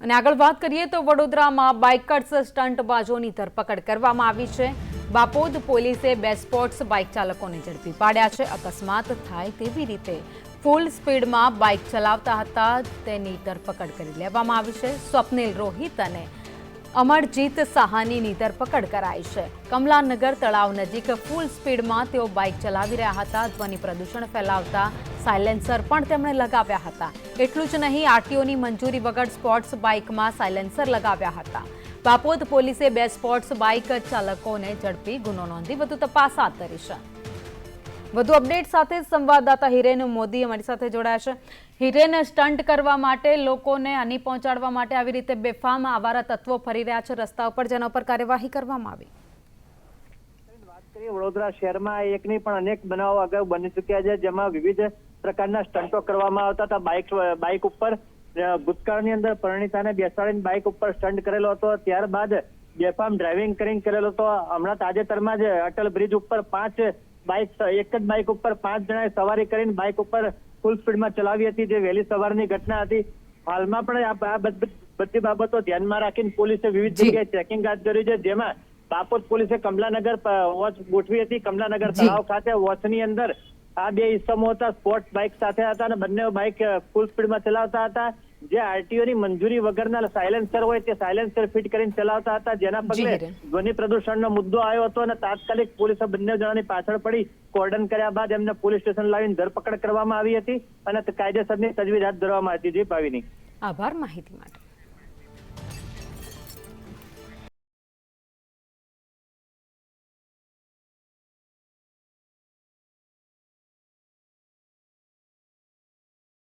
અને આગળ વાત કરીએ તો વડોદરામાં બાઇકર્સ સ્ટંટબાજોની ધરપકડ કરવામાં આવી છે. બાપોદ પોલીસે બે સ્પોર્ટ્સ બાઇક ચાલકોને ઝડપી પાડ્યા છે. અકસ્માત થાય તેવી રીતે ફૂલ સ્પીડમાં બાઇક ચલાવતા હતા. તેની ધરપકડ કરી લેવામાં આવી છે. સ્વપ્નિલ રોહિત અને અમરજીત સાહાનીની ધરપકડ કરાઈ છે. કમલાનગર તળાવ નજીક ફૂલ સ્પીડમાં તેઓ બાઇક ચલાવી રહ્યા હતા. ધ્વનિ પ્રદૂષણ ફેલાવતા સાયલેન્સર પણ તેમણે લગાવ્યા હતા. એટલું જ નહીં, આરટીઓની મંજૂરી વગર સ્પોર્ટ્સ બાઇકમાં સાયલેન્સર લગાવ્યા હતા. બાપોદ પોલીસે બે સ્પોર્ટ્સ બાઇક ચાલકોને ઝડપી ગુનો નોંધી વધુ તપાસ હાથ ધરી છે. વધુ અપડેટ સાથે સંવાદદાતા હિરેન મોદી અમારી સાથે જોડાયા છે. હિરેન સ્ટન્ટ કરવા માટે લોકોને હાની પહોંચાડવા માટે આવી રીતે બેફામ આવારા તત્વો ફરી રહ્યા છે. રસ્તા ઉપર જેના ઉપર કાર્યવાહી કરવામાં આવી. વડોદરા શહેરમાં એકની પણ અનેક બનાવો અગાઉ બની ચુક્યા છે, જેમાં વિવિધ પ્રકારના સ્ટન્ટો કરવામાં આવતા હતા. બાઇક બાઇક ઉપર ભૂતકાળની અંદર પરિણીતાને બેસાડીને બાઇક ઉપર સ્ટન્ટ કરેલો હતો. ત્યારબાદ બેફામ ડ્રાઇવિંગ કરીને કરેલો હતો. હમણાં તાજેતરમાં જ અટલ બ્રિજ ઉપર પાંચ બાઇક એક જ બાઇક ઉપર પાંચ જણાએ સવારી કરીને બાઇક ઉપર ફૂલ સ્પીડમાં ચલાવી હતી જે વહેલી સવારની ઘટના હતી. હાલમાં પણ આ બધ- બાબતો ધ્યાનમાં રાખીને પોલીસે વિવિધ જગ્યાએ ચેકિંગ હાથ ધર્યું છે જેમાં બાપોદ પોલીસે કમલાનગર વોચ ગોઠવી હતી. કમલાનગર. તળાવ ખાતે વોચની અંદર આ બે ઇસમો હતા સ્પોર્ટ્સ બાઇક સાથે હતા અને બંને બાઇક ફૂલ સ્પીડમાં ચલાવતા હતા. જે આરટીઓ ની મંજૂરી વગરના સાયલેન્સર હોય તે સાયલેન્સર ફિટ કરીને ચલાવતા હતા. જેના પગલે. ધ્વનિ પ્રદૂષણનો મુદ્દો આવ્યો હતો અને તાત્કાલિક પોલીસે બંને જણાની પાછળ પડી કોર્ડન કર્યા બાદ એમને પોલીસ સ્ટેશન લાવીને ધરપકડ કરવામાં આવી હતી અને કાયદેસરની તજવીજ હાથ ધરવામાં આવી હતી. જી ભાવિની. આભાર માહિતી માટે.